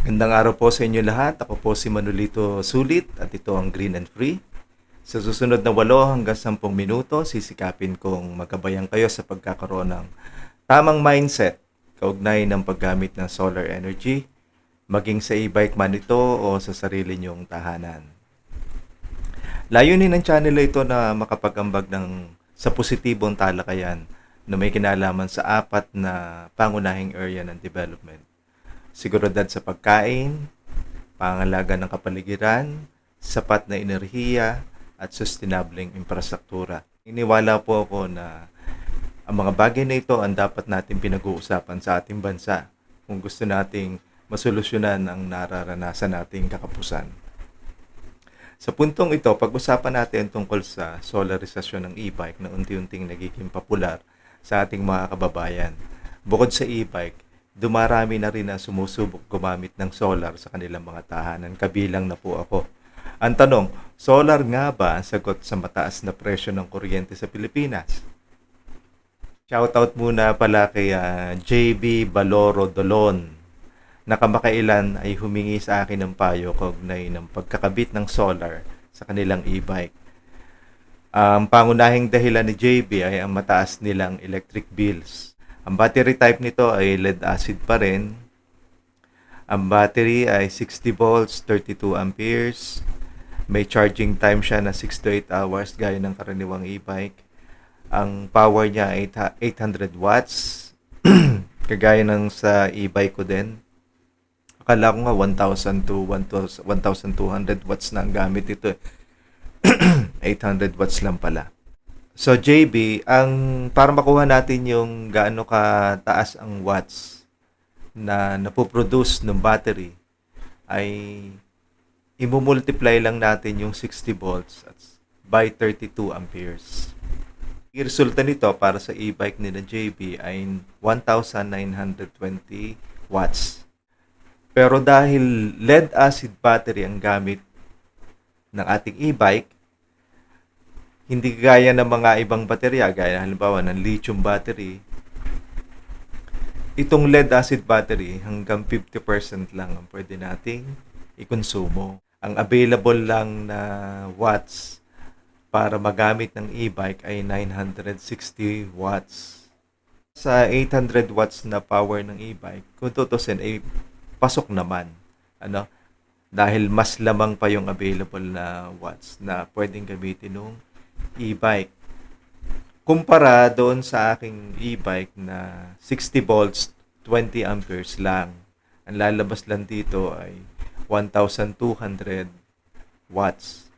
Gandang araw po sa inyo lahat. Ako po si Manolito Sulit at ito ang Green and Free. Sa susunod na 8 hanggang 10 minuto, sisikapin kong magabayan kayo sa pagkakaroon ng tamang mindset kaugnay ng paggamit ng solar energy, maging sa e-bike man ito o sa sarili nyong tahanan. Layunin ng channel na ito na makapagambag ng sa positibong talakayan na may kinalaman sa apat na pangunahing area ng development seguridad sa pagkain, pangalaga ng kapaligiran, sapat na enerhiya, at sustainableng infrastruktura. Iniwala po ako na ang mga bagay na ito ang dapat natin pinag-uusapan sa ating bansa kung gusto nating masolusyonan ang nararanasan nating kakapusan. Sa puntong ito, pag-usapan natin tungkol sa solarisasyon ng e-bike na unti-unting nagiging popular sa ating mga kababayan. Bukod sa e-bike, dumarami na rin na sumusubok gumamit ng solar sa kanilang mga tahanan. Kabilang na po ako. Ang tanong, solar nga ba ang sagot sa mataas na presyo ng kuryente sa Pilipinas? Shoutout muna pala kay ah, JB Baloro Dolon na kamakailan ay humingi sa akin ng payo kaugnay ng pagkakabit ng solar sa kanilang e-bike. Ang pangunahing dahilan ni JB ay ang mataas nilang electric bills. Ang battery type nito ay lead acid pa rin. Ang battery ay 60 volts, 32 amperes. May charging time siya na 6 to 8 hours gaya ng karaniwang e-bike. Ang power niya ay 800 watts. Kagaya ng sa e-bike ko din. Akala ko nga 1,000 to 1,200 watts na ang gamit ito. eh. 800 watts lang pala. So JB, ang para makuha natin yung gaano ka taas ang watts na napoproduce ng battery ay imumultiply lang natin yung 60 volts at by 32 amperes. Yung resulta nito para sa e-bike ni na JB ay 1,920 watts. Pero dahil lead acid battery ang gamit ng ating e-bike, hindi gaya ng mga ibang baterya, gaya halimbawa ng lithium battery, itong lead acid battery hanggang 50% lang ang pwede nating ikonsumo. Ang available lang na watts para magamit ng e-bike ay 960 watts. Sa 800 watts na power ng e-bike, kung tutusin ay pasok naman. Ano? Dahil mas lamang pa yung available na watts na pwedeng gamitin ng e-bike. Kumpara doon sa aking e-bike na 60 volts, 20 amperes lang. Ang lalabas lang dito ay 1,200 watts.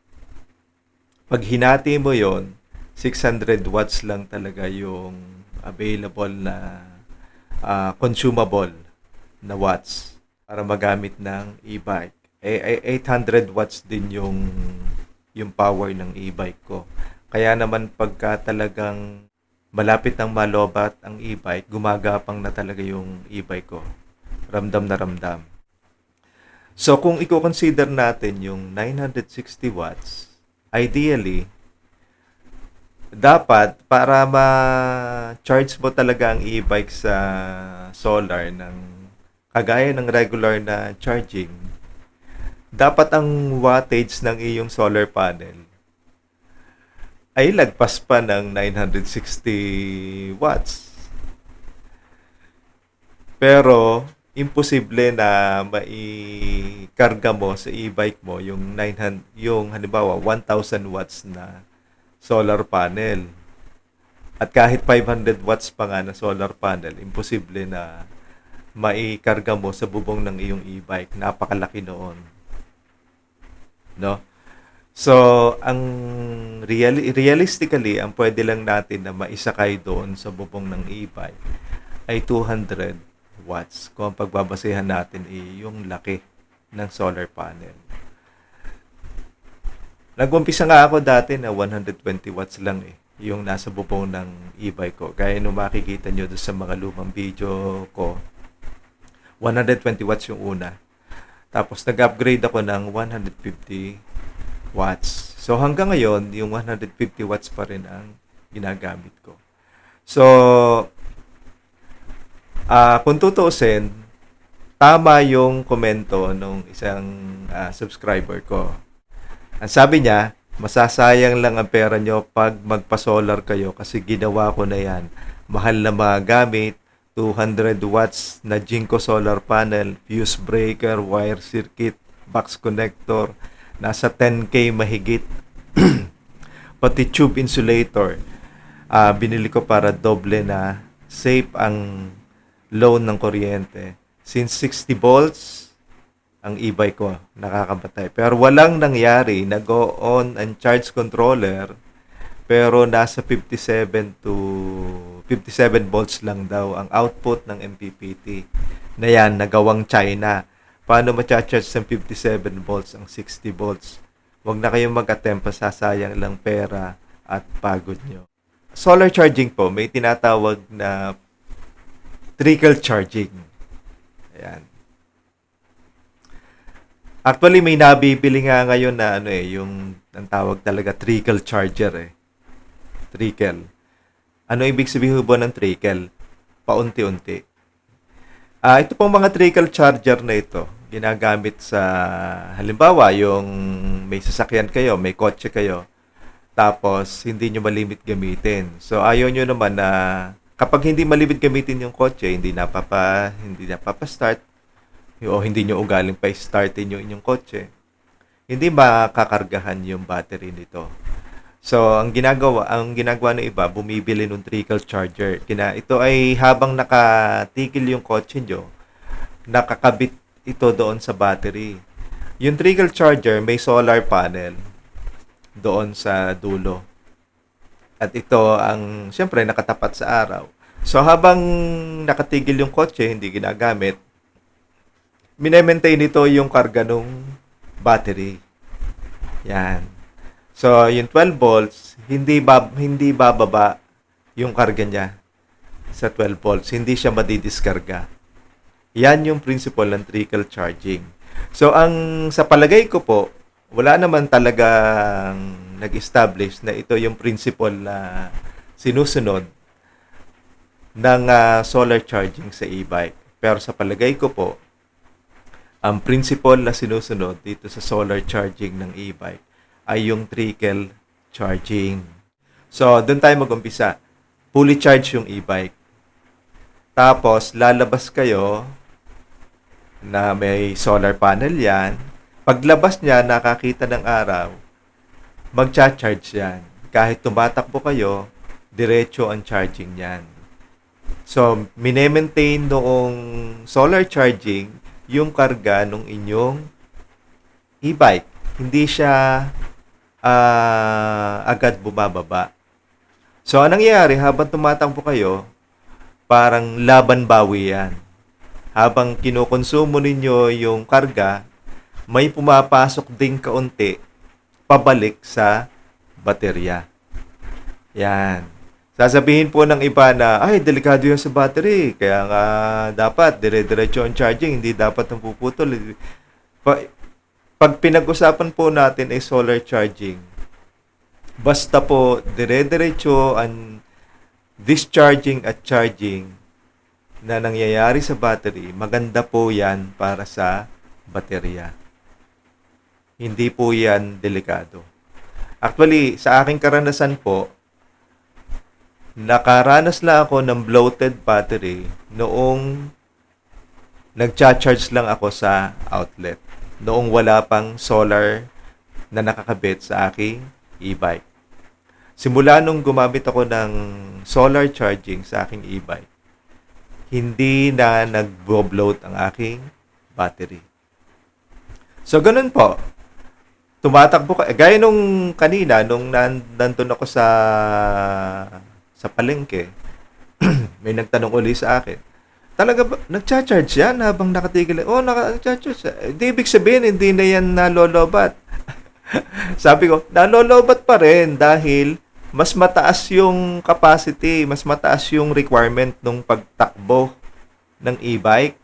Pag hinati mo yon 600 watts lang talaga yung available na ah, consumable na watts para magamit ng e-bike. Eh, eh, 800 watts din yung yung power ng e-bike ko. Kaya naman pagka talagang malapit ng malobat ang e-bike, gumagapang na talaga yung e-bike ko. Ramdam na ramdam. So kung i-consider natin yung 960 watts, ideally, dapat para ma-charge mo talaga ang e-bike sa solar ng kagaya ng regular na charging, dapat ang wattage ng iyong solar panel ay lagpas pa ng 960 watts. Pero, imposible na maikarga mo sa e-bike mo yung 900, yung halimbawa 1,000 watts na solar panel. At kahit 500 watts pa nga na solar panel, imposible na maikarga mo sa bubong ng iyong e-bike. Napakalaki noon. No? So, ang real, realistically, ang pwede lang natin na maisakay doon sa bubong ng e-bike ay 200 watts. Kung ang pagbabasehan natin ay yung laki ng solar panel. Nag-umpisa nga ako dati na 120 watts lang eh yung nasa bubong ng e-bike ko. Gaya nung makikita nyo doon sa mga lumang video ko, 120 watts yung una. Tapos nag-upgrade ako ng 150 watts. So hanggang ngayon, yung 150 watts pa rin ang ginagamit ko. So, ah kung tutuusin, tama yung komento nung isang ah, subscriber ko. Ang sabi niya, masasayang lang ang pera nyo pag magpa-solar kayo kasi ginawa ko na yan. Mahal na mga gamit, 200 watts na Jinko solar panel, fuse breaker, wire circuit, box connector, nasa 10k mahigit. Pati tube insulator, ah, binili ko para doble na safe ang loan ng kuryente. Since 60 volts, ang e-bike ko nakakabatay. Pero walang nangyari, nag-go on and charge controller, pero nasa 57 to 57 volts lang daw ang output ng MPPT na yan, nagawang China. Paano ma-charge ng 57 volts ang 60 volts? Huwag na kayong mag-attempt, sasayang lang pera at pagod nyo. Solar charging po, may tinatawag na trickle charging. Ayan. Actually, may nabibili nga ngayon na ano eh, yung ang tawag talaga trickle charger eh. Trickle. Ano ibig sabihin po ng trickle? Paunti-unti. Ah, ito pong mga trickle charger na ito, ginagamit sa halimbawa yung may sasakyan kayo, may kotse kayo, tapos hindi nyo malimit gamitin. So ayaw nyo naman na kapag hindi malimit gamitin yung kotse, hindi napapa hindi napapa-start o hindi nyo ugaling pa startin yung inyong kotse, hindi makakargahan yung battery nito. So, ang ginagawa, ang ginagawa ng iba, bumibili ng trickle charger. Kina, ito ay habang nakatigil yung kotse nyo, nakakabit ito doon sa battery. Yung trickle charger, may solar panel doon sa dulo. At ito ang, siyempre, nakatapat sa araw. So, habang nakatigil yung kotse, hindi ginagamit, minemaintain nito yung karga ng battery. Yan. So, yung 12 volts, hindi bab hindi bababa yung karga niya sa 12 volts. Hindi siya madidiskarga. Yan yung principle ng trickle charging. So, ang sa palagay ko po, wala naman talagang nag-establish na ito yung principle na sinusunod ng ah, solar charging sa e-bike. Pero sa palagay ko po, ang principle na sinusunod dito sa solar charging ng e-bike ay yung trickle charging. So, doon tayo mag-umpisa. Fully charge yung e-bike. Tapos, lalabas kayo na may solar panel yan. Paglabas niya, nakakita ng araw, magcha-charge yan. Kahit tumatakbo kayo, diretso ang charging yan. So, minemaintain noong solar charging yung karga ng inyong e-bike. Hindi siya ah, agad bumababa. So, anong nangyayari habang tumatakbo kayo, parang laban bawi yan. Habang kinukonsumo ninyo yung karga, may pumapasok ding kaunti pabalik sa baterya. Yan. Sasabihin po ng iba na, ay, delikado yan sa battery. Kaya nga, dapat, dire-diretso ang charging. Hindi dapat ang puputol. Pag pinag-usapan po natin ay solar charging, basta po, dire-diretso ang discharging at charging na nangyayari sa battery, maganda po yan para sa baterya. Hindi po yan delikado. Actually, sa aking karanasan po, nakaranas lang ako ng bloated battery noong nagcha-charge lang ako sa outlet. Noong wala pang solar na nakakabit sa aking e-bike. Simula nung gumamit ako ng solar charging sa aking e-bike, hindi na nag-bloat ang aking battery. So, ganun po. Tumatakbo ka. Gaya nung kanina, nung nan, nandun ako sa sa palengke, may nagtanong uli sa akin, talaga ba, nagcha-charge yan habang nakatigil? Oh, naka-charge siya. Hindi ibig sabihin, hindi na yan nalolobat. Sabi ko, nalolobat pa rin dahil mas mataas yung capacity, mas mataas yung requirement ng pagtakbo ng e-bike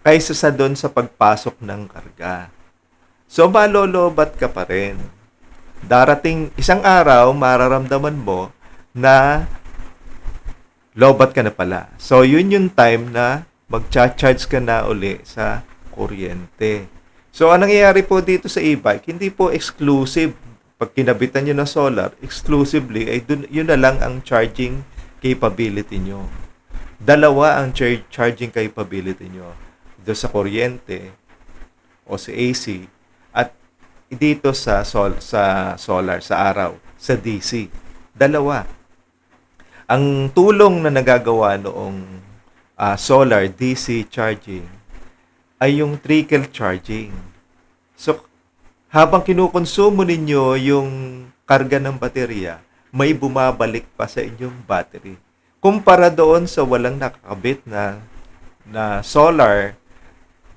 kaysa sa doon sa pagpasok ng karga. So, malolobat ka pa rin. Darating isang araw, mararamdaman mo na lobat ka na pala. So, yun yung time na magcha-charge ka na uli sa kuryente. So, ang nangyayari po dito sa e-bike, hindi po exclusive. Pag kinabitan nyo na solar, exclusively, ay dun, yun na lang ang charging capability nyo. Dalawa ang char- charging capability nyo. Dito sa kuryente o sa AC at dito sa sol sa solar, sa araw, sa DC. Dalawa. Ang tulong na nagagawa noong ah, solar DC charging ay yung trickle charging. So, habang kinukonsumo ninyo yung karga ng baterya, may bumabalik pa sa inyong battery. Kumpara doon sa walang nakakabit na na solar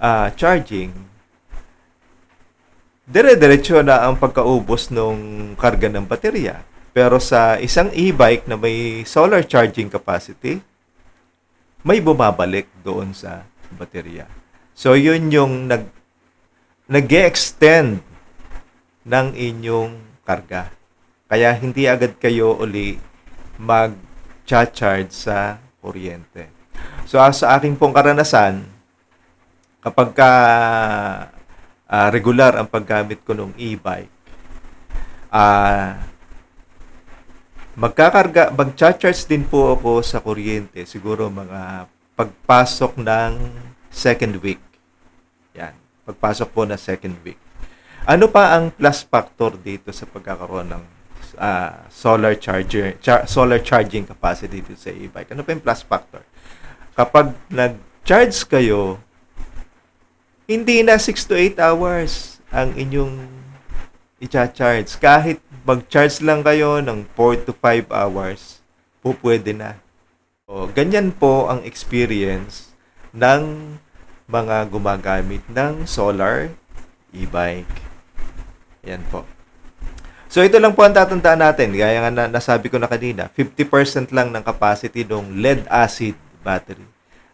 ah, charging, dire-diretso na ang pagkaubos ng karga ng baterya. Pero sa isang e-bike na may solar charging capacity, may bumabalik doon sa baterya. So, yun yung nag, nag-extend ng inyong karga. Kaya hindi agad kayo uli mag-charge sa kuryente. So, sa aking pong karanasan, kapag ka ah, regular ang paggamit ko ng e-bike, ah magkakarga, mag-charge din po ako sa kuryente, siguro mga pagpasok ng second week. Yan, pagpasok po na second week. Ano pa ang plus factor dito sa pagkakaroon ng ah, solar charger, char- solar charging capacity dito sa e-bike? Ano pa yung plus factor? Kapag nag-charge kayo, hindi na 6 to 8 hours ang inyong i-charge. Kahit mag-charge lang kayo ng 4 to 5 hours, po pwede na. O, ganyan po ang experience ng mga gumagamit ng solar e-bike. Yan po. So ito lang po ang tatandaan natin. Gaya nga na, nasabi ko na kanina, 50% lang ng capacity ng lead acid battery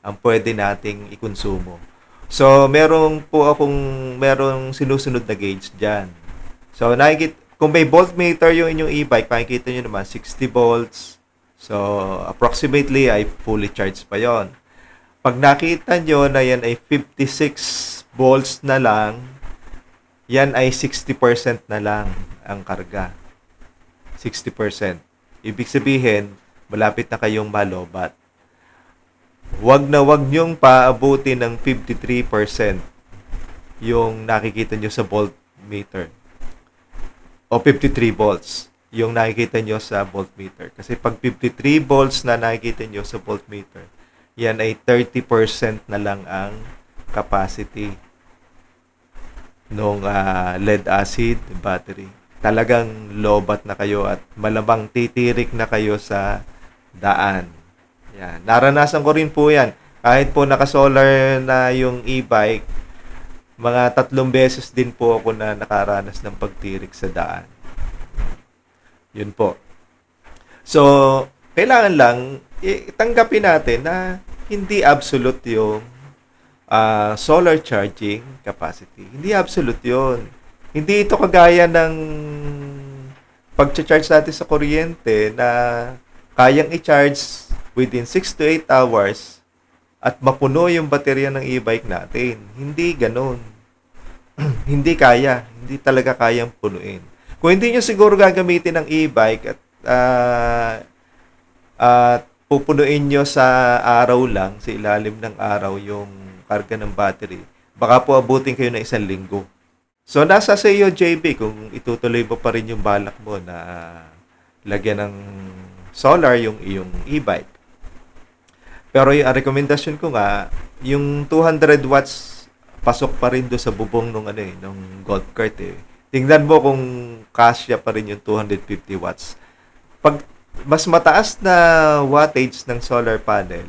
ang pwede nating ikonsumo. So merong po akong merong sinusunod na gauge diyan. So nakikita kung may voltmeter yung inyong e-bike, makikita nyo naman 60 volts. So approximately ay fully charged pa yon. Pag nakita nyo na yan ay 56 volts na lang, yan ay 60% na lang ang karga. 60%. Ibig sabihin, malapit na kayong malobat. Huwag na huwag nyong paabuti ng 53% yung nakikita nyo sa voltmeter. O 53 volts yung nakikita nyo sa voltmeter. Kasi pag 53 volts na nakikita nyo sa voltmeter, yan ay 30% na lang ang capacity nung ah, lead acid battery. Talagang lobat na kayo at malamang titirik na kayo sa daan. Yan. Naranasan ko rin po yan. Kahit po naka-solar na yung e-bike, mga tatlong beses din po ako na nakaranas ng pagtirik sa daan. Yun po. So, kailangan lang eh, tanggapin natin na hindi absolute yung ah, solar charging capacity. Hindi absolute yun. Hindi ito kagaya ng pag-charge natin sa kuryente na kayang i-charge within 6 to 8 hours at mapuno yung baterya ng e-bike natin. Hindi ganun. hindi kaya. Hindi talaga kayang punuin. Kung hindi nyo siguro gagamitin ng e-bike at ah, at pupunuin nyo sa araw lang, sa ilalim ng araw, yung karga ng battery, baka po abutin kayo ng isang linggo. So, nasa sa iyo, JB, kung itutuloy mo pa rin yung balak mo na lagyan ng solar yung iyong e-bike. Pero yung ang rekomendasyon ko nga, yung 200 watts pasok pa rin do sa bubong nung ano eh, nung golf cart eh. Tingnan mo kung kasya pa rin yung 250 watts. Pag mas mataas na wattage ng solar panel,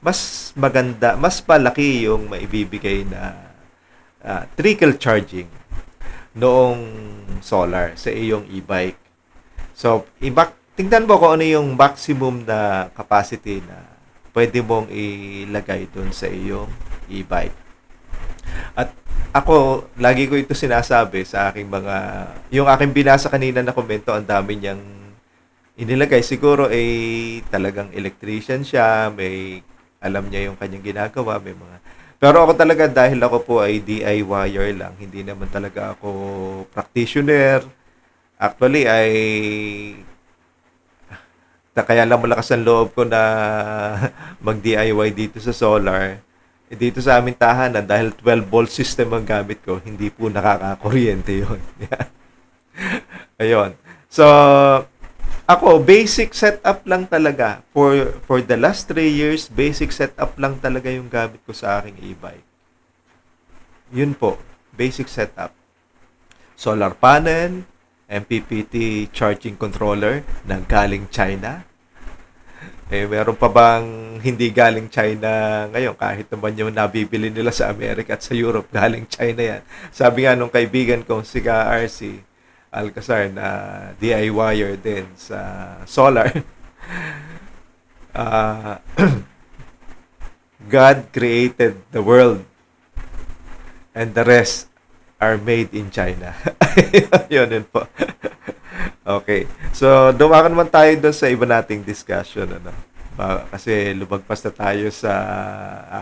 mas maganda, mas palaki yung maibibigay na ah, trickle charging noong solar sa iyong e-bike. So, ibak tingnan mo kung ano yung maximum na capacity na pwede mong ilagay doon sa iyong e-bike. At ako, lagi ko ito sinasabi sa aking mga, yung aking binasa kanina na komento, ang dami niyang inilagay. Siguro ay talagang electrician siya, may alam niya yung kanyang ginagawa, may mga pero ako talaga dahil ako po ay DIYer lang, hindi naman talaga ako practitioner. Actually ay na kaya lang malakas ang loob ko na mag-DIY dito sa solar. Eh, dito sa aming tahanan, dahil 12 volt system ang gamit ko, hindi po nakakakuryente yun. Ayun. So, ako, basic setup lang talaga. For, for the last 3 years, basic setup lang talaga yung gamit ko sa aking e-bike. Yun po, basic setup. Solar panel, MPPT charging controller na galing China. Eh, meron pa bang hindi galing China ngayon? Kahit naman yung nabibili nila sa Amerika at sa Europe, galing China yan. Sabi nga nung kaibigan kong si RC Alcazar na DIYer din sa solar. Ah, God created the world and the rest are made in China. yun, yun po. okay. So, dumakan naman tayo doon sa iba nating discussion. Ano? Kasi lumagpas na tayo sa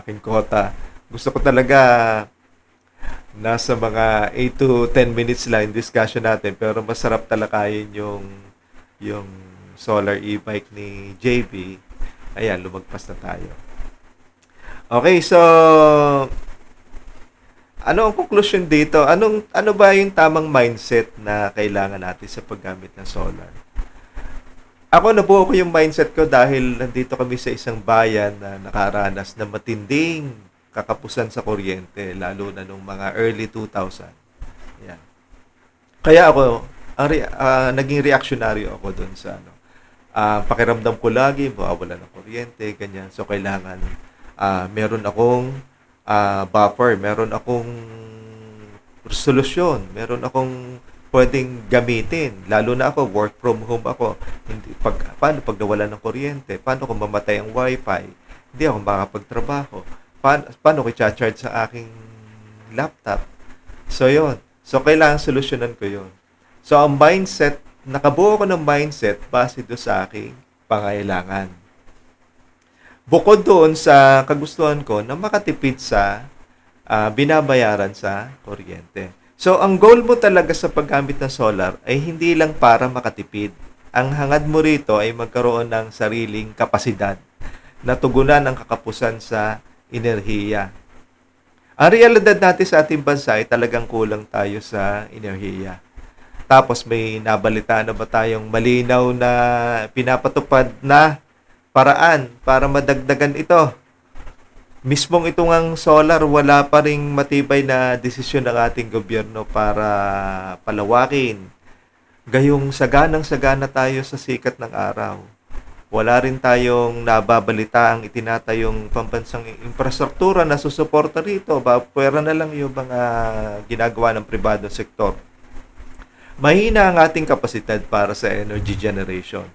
aking kota. Gusto ko talaga nasa mga 8 to 10 minutes lang yung discussion natin. Pero masarap talakayin yung, yung solar e-bike ni JB. Ayan, lumagpas na tayo. Okay, so ano ang conclusion dito? Anong ano ba yung tamang mindset na kailangan natin sa paggamit ng solar? Ako nabuo ko yung mindset ko dahil nandito kami sa isang bayan na nakaranas na matinding kakapusan sa kuryente lalo na nung mga early 2000. Yan. Kaya ako ang re- ah, naging reactionary ako doon sa ano. Ah, pakiramdam ko lagi mawawala ng kuryente, ganyan. So kailangan ah, meron akong ah, buffer, meron akong solusyon, meron akong pwedeng gamitin. Lalo na ako, work from home ako. Hindi, pag, paano pag nawala ng kuryente? Paano kung mamatay ang wifi? Hindi ako makapagtrabaho. Paano, paano ko charge sa aking laptop? So, yon So, kailangan solusyonan ko yon So, ang mindset, nakabuo ko ng mindset base do sa aking pangailangan. Bukod doon sa kagustuhan ko na makatipid sa ah, binabayaran sa kuryente. So, ang goal mo talaga sa paggamit ng solar ay hindi lang para makatipid. Ang hangad mo rito ay magkaroon ng sariling kapasidad na tugunan ang kakapusan sa enerhiya. Ang realidad natin sa ating bansa ay talagang kulang tayo sa enerhiya. Tapos may nabalita na ba tayong malinaw na pinapatupad na paraan para madagdagan ito. Mismong itong ang solar, wala pa ring matibay na desisyon ng ating gobyerno para palawakin. Gayong saganang-sagana tayo sa sikat ng araw. Wala rin tayong nababalita ang itinatayong pambansang infrastruktura na susuporta rito. Ba, pwera na lang yung mga ginagawa ng pribadong sektor. Mahina ang ating kapasidad para sa energy generation.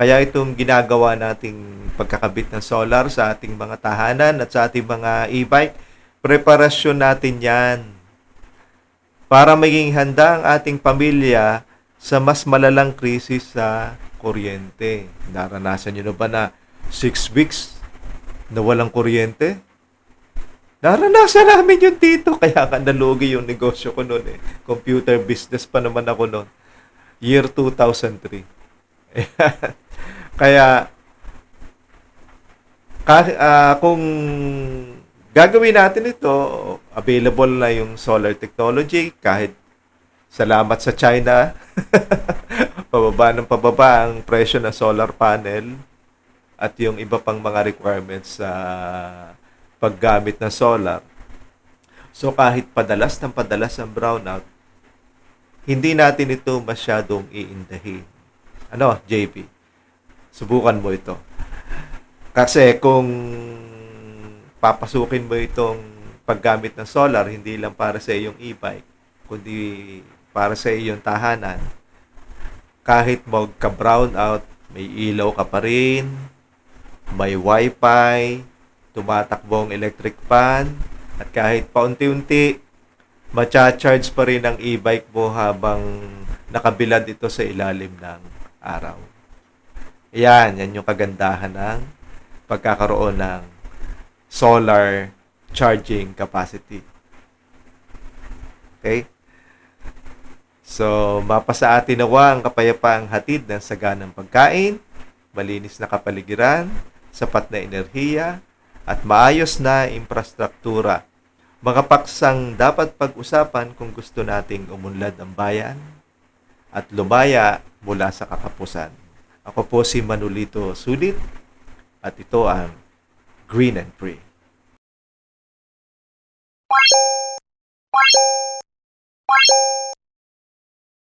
Kaya itong ginagawa nating pagkakabit ng solar sa ating mga tahanan at sa ating mga e-bike, preparasyon natin yan para maging handa ang ating pamilya sa mas malalang krisis sa kuryente. Naranasan nyo na ba na 6 weeks na walang kuryente? Naranasan namin yun dito. Kaya ka nalugi yung negosyo ko noon eh. Computer business pa naman ako noon. Year 2003. Kaya, ka- ah, kung gagawin natin ito, available na yung solar technology kahit salamat sa China. pababa ng pababa ang presyo ng solar panel at yung iba pang mga requirements sa paggamit ng solar. So kahit padalas ng padalas ang brownout, hindi natin ito masyadong iindahin. Ano, JP? Subukan mo ito. Kasi kung papasukin mo itong paggamit ng solar, hindi lang para sa iyong e-bike, kundi para sa iyong tahanan, kahit magka-brown out, may ilaw ka pa rin, may wifi, tumatakbo ang electric fan, at kahit paunti-unti, macha-charge pa rin ang e-bike mo habang nakabilad ito sa ilalim ng araw. Yan, yan yung kagandahan ng pagkakaroon ng solar charging capacity. Okay? So, mapasa atin nawa ang kapayapaang hatid ng saganang pagkain, malinis na kapaligiran, sapat na enerhiya, at maayos na infrastruktura. Mga paksang dapat pag-usapan kung gusto nating umunlad ang bayan at lumaya mula sa kakapusan. Ako po si Manolito Sulit at ito ang Green and Free. Bye.